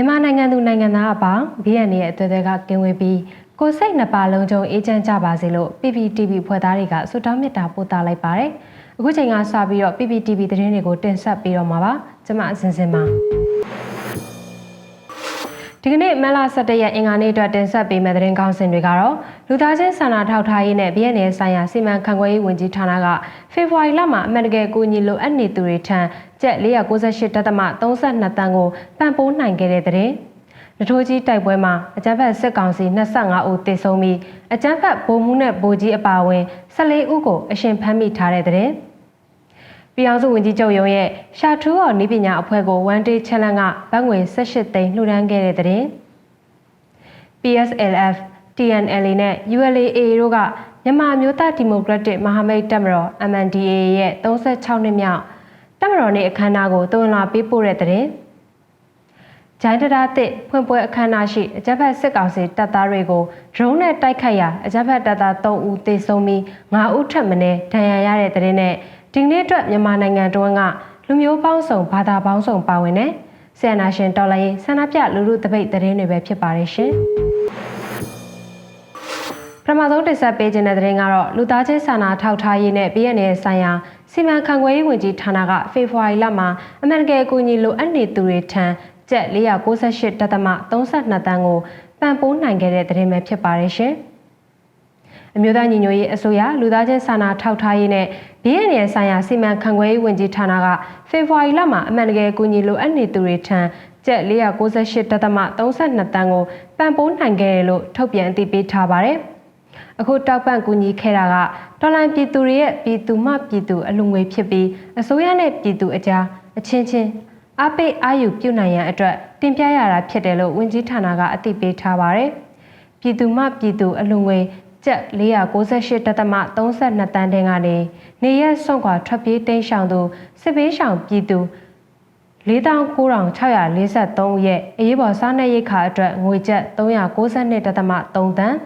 မြန်မာနိုင်ငံသူနိုင်ငံသားအပေါင်း BN ရဲ့အသွေးသွဲကကင်းဝေးပြီးကိုယ်စိတ်နှစ်ပါလုံးချုံအေးချမ်းကြပါစေလို့ PPTV ဖွဲ့သားတွေကဆုတောင်းမေတ္တာပို့သလိုက်ပါတယ်။အခုချိန်ကစပြီးတော့ PPTV သတင်းတွေကိုတင်ဆက်ပေးတော့မှာပါ။ကျွန်မအစဉ်စဉ်ပါ။ ဒီကနေ့မလ17ရက်အင်္ဂါနေ့အတွက်တင်ဆက်ပေးမယ့်သတင်းကောင်းစင်တွေကတော့လူသားချင်းစာနာထောက်ထားရေးနဲ့ BN ဆိုင်ရာစီမံခန့်ခွဲရေးဝန်ကြီးဌာနကဖေဖော်ဝါရီလမှာအမှန်တကယ်ကိုညီလိုအပ်နေသူတွေထံကျပ်498ဒသမ32တန်းကိုပံ့ပိုးနိုင်ခဲ့တဲ့သတင်းနထိုးကြီးတိုက်ပွဲမှာအကြမ်းဖက်စစ်ကောင်စီ25ဦးတေဆုံးပြီးအကြမ်းဖက်ဗိုလ်မှူးနဲ့ဗိုလ်ကြီးအပါအဝင်14ဦးကိုအရှင်ဖမ်းမိထားတဲ့တဲ့ ပြည်အောင်စုဝန်ကြီးချုပ်ရုံးရဲ့ရှာထူးော်နီးပညာအဖွဲ့ကို one day challenge ကဘတ်ငွေ18သိန်းလှူဒန်းခဲ့တဲ့တဲ့ PSLF TNLA နဲ့ ULA တို့ကမြန်မာမျိုးသားဒီမိုကရက်တစ်မဟာမိတ်တပ်မတော် MNDAA ရဲ့36နှစ်မြောက်တပ်မတော်နေ့အခမ်းအနားကိုတွန်းလာပေးပို့တဲ့တဲ့ဂျိုင်းတရာတစ်ဖွင့်ပွဲအခမ်းအနားရှိအကြမ်းဖက်စစ်ကောင်စီတပ်သားတွေကို drone နဲ့တိုက်ခိုက်ရာအကြမ်းဖက်တပ်သား3ဦးသေဆုံးပြီး9ဦးထပ်မံဒဏ်ရာရတဲ့တဲ့နဲ့ ဒီနေ့အတွက်မြန်မာနိုင်ငံတွင်းကလူမျိုးပေါင်းစုံဘာသာပေါင်းစုံပါဝင်တဲ့ဆီယနာရှင်တော်လိုင်းဆန္ဒပြလူလူတပိတ်သတင်းတွေပဲဖြစ်ပါတယ်ရှင်ပထမဆုံးတင်ဆက်ပေးခြင်းတဲ့သတင်းကတော့လူသားချင်းစာနာထောက်ထားရေးနဲ့ပြည်내ဆိုင်ရာစီမံခန့်ခွဲရေးဝန်ကြီးဌာနကဖေဖော်ဝါရီလမှာအမှန်တကယ်အကူအညီလိုအပ်နေသူတွေထံကျပ်498ဒသမ32တန်းကိုပံ့ပိုးနိုင်ခဲ့တဲ့သတင်းပဲဖြစ်ပါတယ်ရှင်။ အမျိုးသားညီညွတ်ရေးအစိုးရလူသားချင်းစာနာထောက်ထားရေးနဲ့ဘေးအန္တရာယ်ဆိုင်ရာစီမံခန့်ခွဲရေးဝန်ကြီးဌာနကဖေဖော်ဝါရီလမှာအမှန်တကယ်အကူအညီလိုအပ်နေသူတွေထံကျပ်498ဒသမ32တန်းကိုပံ့ပိုးနိုင်ခဲ့တယ်လို့ထုတ်ပြန်အသိပေးထားပါတယ်။အခုတောက်ပန့်ကူညီခဲ့တာကတော်လိုင်းပြည်သူတွေရဲ့ပြည်သူမှပြည်သူအလူငွေဖြစ်ပြီးအစိုးရနဲ့ပြည်သူအကြားအချင်းချင်းအပိတ်အာယူပြုနိုင်ရန်အတွက်တင်ပြရတာဖြစ်တယ်လို့ဝန်ကြီးဌာနကအသိပေးထားပါတယ်။ပြည်သူမှပြည်သူအလူငွေ ကျပ်498တသမ32တန်းတင်ကနေနေရက်စွန့်ခွာထွက်ပြေးတိမ်းရှောင်သူစစ်ဘေးရှောင်ပြည်သူ49,643ဦးရဲ့အရေးပေါ်စားနပ်ရိက္ခာအတွက်ငွေကျပ်392တသမ3တန်း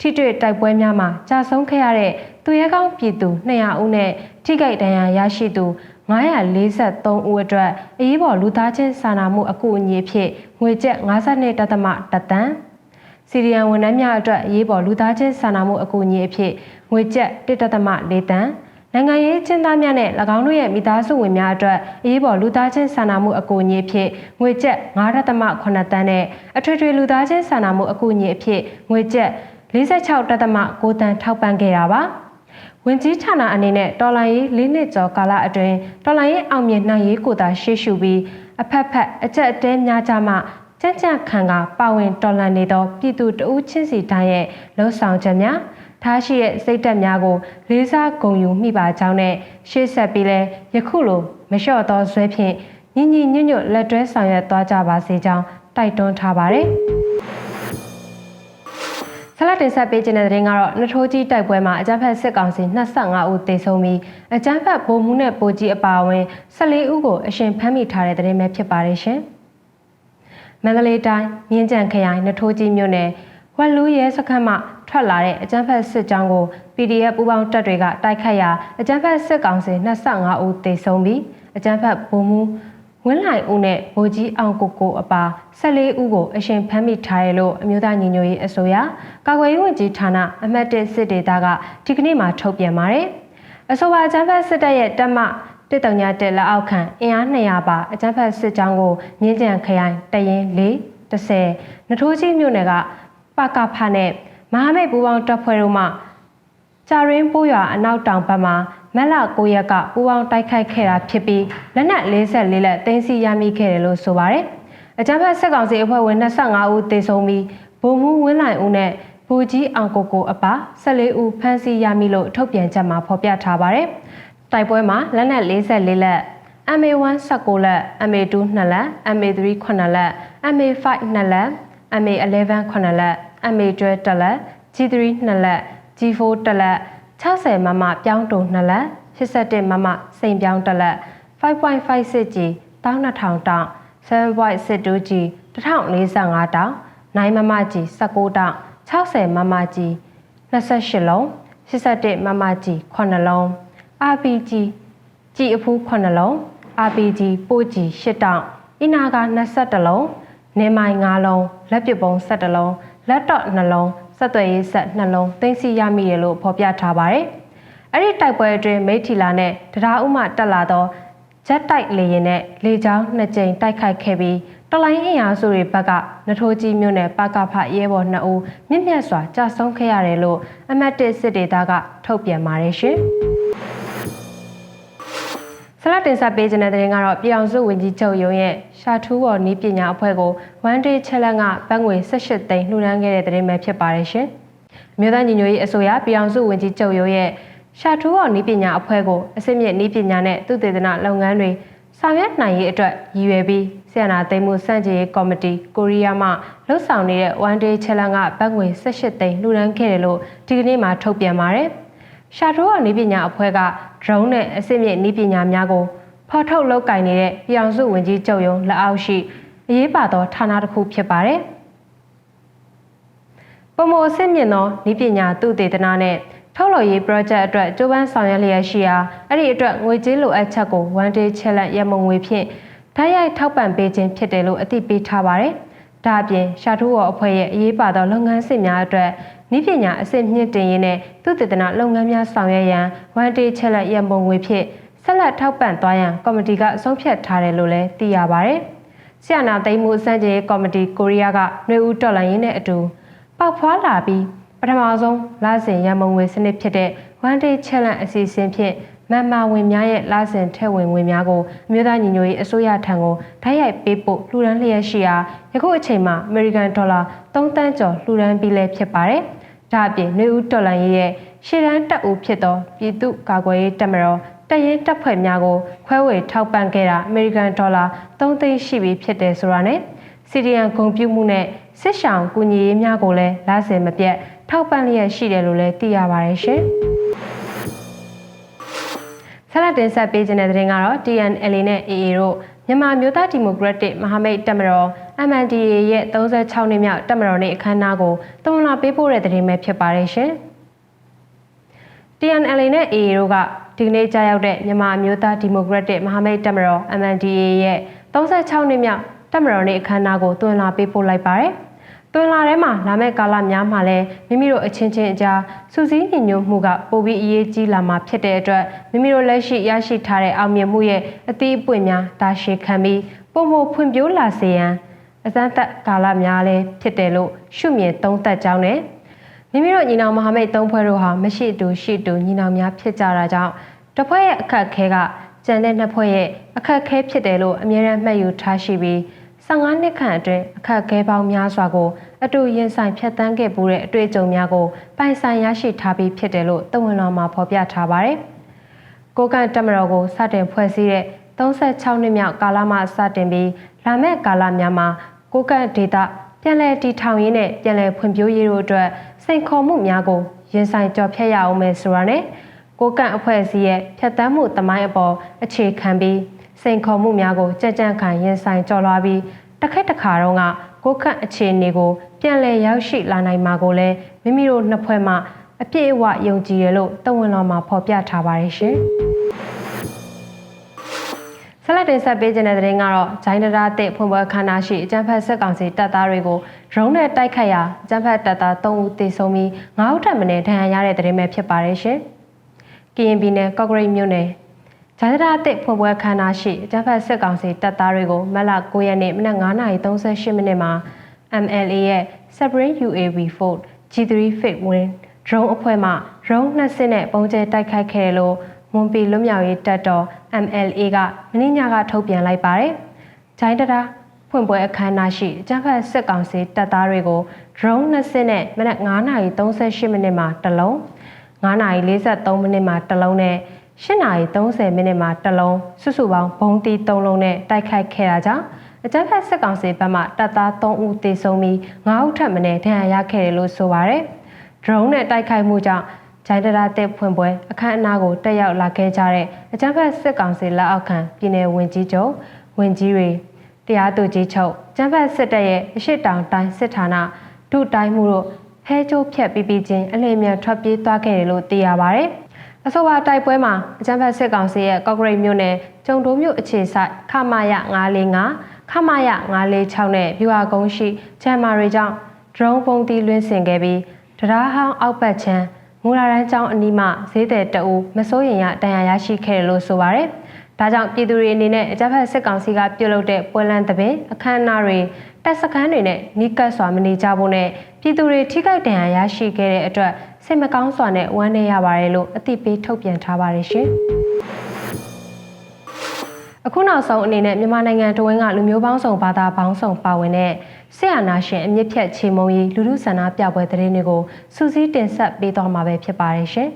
ထိတွေ့တိုက်ပွဲများမှာကြာဆုံးခဲ့ရတဲ့သူရဲကောင်းပြည်သူ200ဦးနဲ့ထိခိုက်ဒဏ်ရာရရှိသူ943ဦးအတွက်အရေးပေါ်လူသားချင်းစာနာမှုအကူအညီအဖြစ်ငွေကျပ်52တသမတတန်း စီရီယန်ဝန်ထမ်းများအတွက်အရေးပေါ်လူသားချင်းစာနာမှုအကူအညီအဖြစ်ငွေကျပ်1.4တန်နိုင်ငံရေးချင်းသားများနဲ့၎င်းတို့ရဲ့မိသားစုဝင်များအတွက်အရေးပေါ်လူသားချင်းစာနာမှုအကူအညီအဖြစ်ငွေကျပ်9.8တန်းနဲ့အထွေထွေလူသားချင်းစာနာမှုအကူအညီအဖြစ်ငွေကျပ်46.6တန်းထောက်ပံ့ခဲ့တာပါဝင်ကြီးဌာနအနေနဲ့တော်လိုင်းရေး၄နှစ်ကျော်ကာလအတွင်းတော်လိုင်းရေးအောင်မြင်နိုင်ရေးကိုသာရှေ့ရှုပြီးအဖက်ဖက်အကြက်အတဲများကြမှ ကြံ့ကြံ့ခံကပါဝင်တော်လှန်နေသောပြည်သူတဦးချင်းစီတိုင်းရဲ့လှုံ့ဆော်ချက်များထားရှိတဲ့စိတ်သက်များကိုလေးစားဂုဏ်ယူမိပါကြောင်းနဲ့ရှေ့ဆက်ပြီးလဲယခုလိုမလျှော့သောဇွဲဖြင့်ညီညီညွတ်ညွတ်လက်တွဲဆောင်ရွက်သွားကြပါစေကြောင်းတိုက်တွန်းထားပါတယ်ဆလတ်တင်ဆက်ပေးခြင်းတဲ့တဲ့ကတော့နထိုးကြီးတိုက်ပွဲမှာအကြမ်းဖက်စစ်ကောင်စီ25ဦးသေဆုံးပြီးအကြမ်းဖက်ဗိုလ်မှူးနဲ့ပိုကြီးအပါအဝင်14ဦးကိုအရှင်ဖမ်းမိထားတဲ့တဲ့ပဲဖြစ်ပါတယ်ရှင်။ မန္တလေးတိုင်းမြင်းကြံခရိုင်နထိုးကြီးမြို့နယ်ဝက်လူရဲစခန်းမှထွက်လာတဲ့အကြမ်းဖက်စစ်ကြောင်းကို PDF ပူးပေါင်းတပ်တွေကတိုက်ခတ်ရာအကြမ်းဖက်စစ်ကောင်စီ25ဦးသေဆုံးပြီးအကြမ်းဖက်ဗိုလ်မှူးဝင်းလိုင်ဦးနဲ့ဗိုလ်ကြီးအောင်ကိုကိုအပါ14ဦးကိုအရှင်ဖမ်းမိထားတယ်လို့အမျိုးသားညီညွတ်ရေးအစိုးရကာကွယ်ရေးဝန်ကြီးဌာနအမှတ်၁စစ်ဒေသကဒီကနေ့မှထုတ်ပြန်ပါတယ်။အဆိုပါအကြမ်းဖက်စစ်တပ်ရဲ့တပ်မ တစ်တုံညာတက်လက်အောက်ခံအင်အား200ပါအကြမ်းဖက်စစ်ကြောင်းကိုမြင်းကြံခရိုင်တရင်၄30နထိုးကြီးမြို့နယ်ကပကဖနဲ့မဟာမိတ်ပူးပေါင်းတပ်ဖွဲ့တို့မှကြာရင်းပိုးရွာအနောက်တောင်ဘက်မှာမက်လ9ရက်ကပူးပေါင်းတိုက်ခိုက်ခဲ့တာဖြစ်ပြီးလက်နက်44လက်တင်းစီရမိခဲ့တယ်လို့ဆိုပါတယ်။အကြမ်းဖက်စစ်ကောင်စီအဖွဲ့ဝင်25ဦးသေဆုံးပြီးဗိုလ်မှူးဝင်းနိုင်ဦးနဲ့ဘူကြီးအောင်ကိုကိုအပါ14ဦးဖမ်းဆီးရမိလို့ထုတ်ပြန်ချက်မှာဖော်ပြထားပါတယ်။ တိုက်ပွဲမှာလက်နက်44လက် MA1 16လက် MA2 2လက် MA3 9လက် MA5 2လက် MA11 9လက် MA12 1လက် G3 2လက် G4 1လက်60မမပြောင်းတုံ2လက်81မမစိန်ပြောင်း1လက်5.56 G 12000တောင်7.62 G 1045တောင်9မမ G 19တောင်60မမ G 28လုံး81မမ G 9လုံး RPG ကြည်အဖူး9လုံး RPG ပို့ကြည်10တောင်အင်နာက22လုံးနေမိုင်9လုံးလက်ပစ်ပုံ17လုံးလက်တော့2လုံးစက်သွယ်ရေးဆက်2လုံးသိမ်းဆည်းရမိတယ်လို့ဖော်ပြထားပါတယ်။အဲ့ဒီတိုက်ပွဲအတွင်းမိထီလာနဲ့တရားဥမှတက်လာသောဂျက်တိုက်လေယာဉ်နဲ့လေကြောင်းနှစ်ကြိမ်တိုက်ခိုက်ခဲ့ပြီးတလိုင်းအင်အားစုတွေဘက်ကနထိုးကြီးမြို့နယ်ပကဖရဲဘော်2ဦးမြင့်မြတ်စွာကြာဆုံးခဲ့ရတယ်လို့အမတ်တစ်စစ်ဒေသကထုတ်ပြန်ပါတယ်ရှင်။ ဆရာတင်ဆက်ပေးခြင်းတဲ့တဲ့ရင်ကတော့ပြည်အောင်စုဝန်ကြီးချုပ်ရုံးရဲ့ရှာထူးပေါ်နီးပညာအဖွဲ့ကို one day challenge ကဘတ်ငွေ18သိန်းလှူဒန်းခဲ့တဲ့တဲ့ရင်ပဲဖြစ်ပါတယ်ရှင်။မြို့သားညီညွတ်ရေးအစိုးရပြည်အောင်စုဝန်ကြီးချုပ်ရုံးရဲ့ရှာထူးပေါ်နီးပညာအဖွဲ့ကိုအစစ်မြစ်နီးပညာနဲ့သုတေသနလုပ်ငန်းတွေဆောင်ရွက်နိုင်ရေးအတွက်ရည်ရွယ်ပြီးဆီယနာသိမ်းမှုစန့်ကျင်ရေးကော်မတီကိုရီးယားမှလှုပ်ဆောင်နေတဲ့ one day challenge ကဘတ်ငွေ18သိန်းလှူဒန်းခဲ့တယ်လို့ဒီကနေ့မှထုတ်ပြန်ပါတယ်။ ရှာတိုးကနေပညာအဖွဲ့က drone နဲ့အစစ်မြစ်နီးပညာများကိုဖော်ထုတ်လုပ်ကင်နေတဲ့ပြည်အောင်စုဝန်ကြီးချုပ်ရုံးလက်အောက်ရှိအရေးပါသောဌာနတစ်ခုဖြစ်ပါတယ်။ပုံမအစစ်မြင့်သောနီးပညာသုတေသနနဲ့ထုတ်လုပ်ရေး project အတွက်ကြိုးပမ်းဆောင်ရွက်လျက်ရှိရာအဲ့ဒီအတွက်ငွေကြေးလိုအပ်ချက်ကို one day challenge ရမုံငွေဖြင့်ဓာတ်ရိုက်ထောက်ပံ့ပေးခြင်းဖြစ်တယ်လို့အသိပေးထားပါတယ်။ဒါအပြင်ရှာထူးော်အဖွဲ့ရဲ့အရေးပါသောလုပ်ငန်းစစ်များအတွက် ဤပညာအစစ်မြင့်တင်ရေးနဲ့သုတေသနလုပ်ငန်းများဆောင်ရွက်ရန် one day challenge ရမုံငွေဖြင့်ဆက်လက်ထောက်ပံ့သွားရန်ကော်မတီကအဆုံးဖြတ်ထားတယ်လို့လည်းသိရပါတယ်။ဆရာနာသိမ်းမှုစံကြေးကော်မတီကိုရီးယားကຫນွေဦးတော်လိုင်းရင်းနဲ့အတူပေါက်ဖွာလာပြီးပထမဆုံးလစဉ်ရမုံငွေစနစ်ဖြစ်တဲ့ one day challenge အစီအစဉ်ဖြင့်မန်မာဝင်များရဲ့လစဉ်ထည့်ဝင်ငွေများကိုအမျိုးသားညီညွတ်ရေးအစိုးရထံကိုဓာတ်ရိုက်ပေးဖို့လှူဒန်းလျက်ရှိရာယခုအချိန်မှာအမေရိကန်ဒေါ်လာ3တန်းကျော်လှူဒန်းပြီးလဲဖြစ်ပါတယ်။ ဒါအပြင်နှွေဦးတော်လန်ရေးရဲ့ရှေ့တန်းတပ်ဦးဖြစ်သောပြည်သူ့ကာကွယ်ရေးတပ်မတော်တရင်တပ်ဖွဲ့များကိုခွဲဝေထောက်ပံ့ခဲ့တာအမေရိကန်ဒေါ်လာ3သိန်းရှိပြီဖြစ်တယ်ဆိုတာနဲ့စီဒီယန်ဂုံပြုမှုနဲ့စစ်ဆောင်ကူညီရေးများကိုလည်းလဆင်မပြတ်ထောက်ပံ့လျက်ရှိတယ်လို့လည်းသိရပါတယ်ရှင်။ဆက်လက်တင်ဆက်ပေးခြင်းတဲ့တဲ့ရင်ကတော့ TNLA နဲ့ AA တို့ မြန်မာမျိုးသားဒီမိုကရက်တစ်မဟာမိတ်တပ်မတော် MNDAA ရဲ့36နှစ်မြောက်တပ်မတော်နေ့အခမ်းအနားကိုတုံလာပေးပို့တဲ့တဲ့ရင်ပဲဖြစ်ပါတယ်ရှင်။ TNLA နဲ့ AA တို့ကဒီကနေ့ကြာရောက်တဲ့မြန်မာမျိုးသားဒီမိုကရက်တစ်မဟာမိတ်တပ်မတော် MNDAA ရဲ့36နှစ်မြောက်တပ်မတော်နေ့အခမ်းအနားကိုတွင်လာပေးပို့လိုက်ပါတယ်။ တွင်လာထဲမှာလာမယ့်ကာလများမှာလည်းမိမိတို့အချင်းချင်းအကြားစူးစီးညီညွတ်မှုကပိုပြီးအရေးကြီးလာမှာဖြစ်တဲ့အတွက်မိမိတို့လက်ရှိရရှိထားတဲ့အောင်မြင်မှုရဲ့အသီးအပွင့်များတာရှည်ခံပြီးပုံမဖွံ့ဖြိုးလာစေရန်အစမ်းသက်ကာလများလည်းဖြစ်တယ်လို့ရှုမြင်သုံးသပ်ကြောင်းနဲ့မိမိတို့ညီနောင်မဟာမိတ်သုံးဖွဲ့တို့ဟာမရှိတူရှိတူညီနောင်များဖြစ်ကြတာကြောင့်တစ်ဖွဲ့ရဲ့အခက်အခဲကကျန်တဲ့နှစ်ဖွဲ့ရဲ့အခက်အခဲဖြစ်တယ်လို့အမြဲတမ်းမှတ်ယူထားရှိပြီး 15နှစ်ခန့်အတွင်းအခက်အခဲပေါင်းများစွာကိုအတူရင်ဆိုင်ဖြတ်တန်းခဲ့ပူတဲ့အတွေ့အကြုံများကိုပိုင်ဆိုင်ရရှိထားပြီးဖြစ်တယ်လို့တဝန်တော်မှာဖော်ပြထားပါတယ်။ကိုကန်တက်မတော်ကိုစတင်ဖွဲ့စည်းတဲ့36နှစ်မြောက်ကာလမှစတင်ပြီးလာမယ့်ကာလများမှာကိုကန်ဒေတာပြန်လည်တည်ထောင်ရေးနဲ့ပြန်လည်ဖွံ့ဖြိုးရေးတို့အတွက်စိန်ခေါ်မှုများကိုရင်ဆိုင်ကြော်ဖြတ်ရအောင်မယ်ဆိုတာနဲ့ကိုကန်အဖွဲ့အစည်းရဲ့ဖြတ်တန်းမှုတမိုင်းအပေါ်အခြေခံပြီး စိန်ခေါ်မှုများကိုကြံ့ကြံ့ခံရင်ဆိုင်ကျော်လွှားပြီးတစ်ခက်တစ်ခါတော့ကကိုခန့်အခြေအနေကိုပြန်လည်ရောက်ရှိလာနိုင်မှာကိုလည်းမိမိတို့နှစ်ဖွဲ့မှအပြည့်အဝယုံကြည်ရလို့တဝန်တော်မှာဖော်ပြထားပါတယ်ရှင်။ဆက်လက်တင်ဆက်ပေးခြင်းတဲ့တဲ့ရင်ကတော့ဂျိုင်းဒရာတဲ့ဖွံ့ပွဲခန္ဓာရှိအကြံဖက်ဆက်ကောင်စီတပ်သားတွေကိုဒရုန်းနဲ့တိုက်ခတ်ရာအကြံဖက်တပ်သား3ဦးသေဆုံးပြီး9ဦးထပ်မံဒဏ်ရာရတဲ့တဲ့ရင်ပဲဖြစ်ပါတယ်ရှင်။ကရင်ပြည်နယ်ကော့ဂရိတ်မြို့နယ် ဂျာဒရာအစ်ဖွင့်ပွဲခမ်းနားရှိအကြမ်းဖက်စစ်ကောင်စီတပ်သားတွေကိုမတ်လ9ရက်နေ့မနက်9:38မိနစ်မှာ MLA ရဲ့ Separate UAV Fort G3 Fit Win drone အဖွဲ့မှ drone နှစ်စင်းနဲ့ပုံကျဲတိုက်ခိုက်ခဲ့တယ်လို့မွန်ပီလွတ်မြောက်ရေးတပ်တော် MLA ကမင်းညကထုတ်ပြန်လိုက်ပါတယ်။ဂျိုင်းတရာဖွင့်ပွဲအခမ်းအနားရှိအကြမ်းဖက်စစ်ကောင်စီတပ်သားတွေကို drone နှစ်စင်းနဲ့မနက်9:38မိနစ်မှာတစ်လုံး9:43မိနစ်မှာတစ်လုံးနဲ့ 8:30မိနစ်မှာတစ်လုံးစုစုပေါင်းဘုံတီ3လုံးနဲ့တိုက်ခိုက်ခဲ့တာကြောင့်အကြမ်းဖက်စစ်ကောင်စီဘက်မှတပ်သား3ဦးသေဆုံးပြီး9ဦးထပ်မံဒဏ်ရာရခဲ့တယ်လို့ဆိုပါရယ်။ drone နဲ့တိုက်ခိုက်မှုကြောင့်ဂျိုင်းတရာတက်ဖွင့်ပွဲအခမ်းအနားကိုတက်ရောက်လာခဲ့ကြတဲ့အကြမ်းဖက်စစ်ကောင်စီလက်အောက်ခံပြည်내ဝင်ကြီးချုပ်ဝင်ကြီးတွေတရားသူကြီးချုပ်ကျန်းဖက်စစ်တပ်ရဲ့အရှိတောင်တိုင်းစစ်ဌာနဒုတိုင်းမှုတို့ဖဲကျိုးဖြတ်ပြီးပြီးချင်းအလင်းမြန်ထွက်ပြေးသွားခဲ့တယ်လို့သိရပါဗျ။ အဆိုပါတိုက်ပွဲမှာအကြမ်းဖက်စစ်ကောင်စီရဲ့ကော့ဂရိတ်မြို့နယ်ကျုံတိုးမြို့အခြေဆိုင်ခမာယ945ခမာယ946နဲ့ဗျူဟာကုန်းရှိချမ်မာတွေကြောင့် drone ပုံတီလွှင့်ဆင်ခဲ့ပြီးတရားဟောင်းအောက်ပတ်ချမ်းမူလာရန်ကျောင်းအနီးမှဈေးသည်တအူမစိုးရင်ရတန်ရာရရှိခဲ့တယ်လို့ဆိုပါရယ်။ဒါကြောင့်ပြည်သူတွေအနေနဲ့အကြမ်းဖက်စစ်ကောင်စီကပြုလုပ်တဲ့ပွဲလန့်သဘင်အခမ်းအနားတွေတက်စခန်းတွေနဲ့နီးကပ်စွာမနေကြဖို့နဲ့ပြည်သူတွေထိခိုက်ဒဏ်ရာရရှိခဲ့တဲ့အတွက် စိတ်မကောင်းစွာနဲ့ဝမ်းနည်းရပါတယ်လို့အသိပေးထုတ်ပြန်ထားပါတယ်ရှင်။အခုနောက်ဆုံးအနေနဲ့မြန်မာနိုင်ငံတဝင်းကလူမျိုးပေါင်းစုံဘာသာပေါင်းစုံပါဝင်တဲ့ဆရာနာရှင်အမြင့်ဖြတ်ချေမုံကြီးလူလူဆန္ဒပြပွဲသတင်းတွေကိုစူးစီးတင်ဆက်ပေးသွားမှာပဲဖြစ်ပါတယ်ရှင်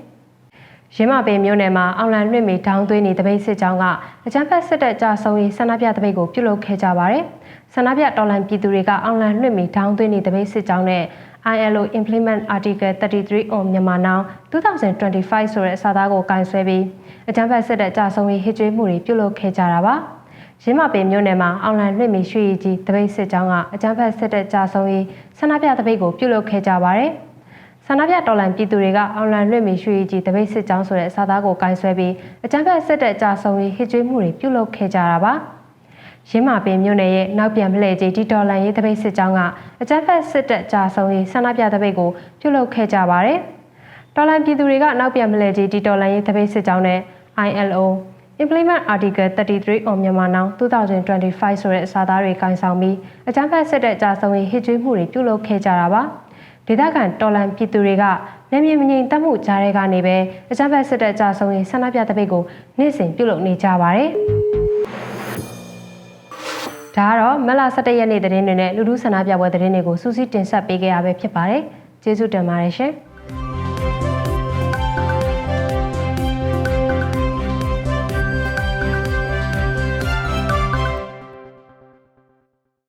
။ရင်းမပင်မြို့နယ်မှာအောင်လန်လွှင့်မီတောင်းသွင်းနေတပိတ်စစ်ကြောင်းကအကြမ်းဖက်စစ်တပ်ကြဆုံရေးဆန္ဒပြတပိတ်ကိုပြုလုပ်ခဲ့ကြပါတယ်။ဆန္ဒပြတော်လှန်ပြည်သူတွေကအောင်လန်လွှင့်မီတောင်းသွင်းနေတပိတ်စစ်ကြောင်းနဲ့ ILO Implement Article 33 on မြန်မာ Now 2025ဆိုတဲ့စာသားကိုကင်ဆယ်ပြီးအကြမ်းဖက်စစ်တပ်ကြဆုံရေးဟစ်ကြွေးမှုတွေပြုလုပ်ခဲ့ကြတာပါ။ရင်းမပင်မြို့နယ်မှာအောင်လန်လွှင့်မီရွှေရည်ကြီးတပိတ်စစ်ကြောင်းကအကြမ်းဖက်စစ်တပ်ကြဆုံရေးဆန္ဒပြတပိတ်ကိုပြုလုပ်ခဲ့ကြပါတယ်။ဆန္ဒပြတော်လှန်ပြည်သူတွေကအောင်လန်လွှင့်မီရွှေရည်ကြီးတပိတ်စစ်ကြောင်းဆိုတဲ့စာသားကိုကင်ဆယ်ပြီးအကြမ်းဖက်စစ်တပ်ကြဆုံရေးဟစ်ကြွေးမှုတွေပြုလုပ်ခဲ့ကြတာပါ။ ရင်းမာပင်မြို့နယ်ရဲ့နောက်ပြန်ဖလှည့်ကြီးတီတော်လန်ရေးတပိတ်စစ်ကြောင်းကအကြမ်းဖက်စစ်တပ်ကြာဆုံးရေးဆန္ဒပြတပိတ်ကိုပြုလုပ်ခဲ့ကြပါတယ်။တော်လန်ပြည်သူတွေကနောက်ပြန်ဖလှည့်ကြီးတီတော်လန်ရေးတပိတ်စစ်ကြောင်းနဲ့ ILO Implement Article 33 on Myanmar Now 2025ဆိုတဲ့စာသားတွေကင်ဆောင်ပြီးအကြမ်းဖက်စစ်တပ်ကြာဆုံးရေးဟစ်ကြွေးမှုတွေပြုလုပ်ခဲ့ကြတာပါ။ဒေသခံတော်လန်ပြည်သူတွေကလက်မြင်မငြိမ်တက်မှုကြားတွေကနေပဲအကြမ်းဖက်စစ်တပ်ကြာဆုံးရေးဆန္ဒပြတပိတ်ကိုနေ့စဉ်ပြုလုပ်နေကြပါတယ်။ ဒါကတော့မက်လာ17ရက်နေ့သတင်းတွေနဲ့လူလူဆန္ဒပြပွဲသတင်းတွေကိုစူးစီးတင်ဆက်ပေးခဲ့ရပဲဖြစ်ပါတယ်။ကျေးဇူးတင်ပါတယ်ရှင်။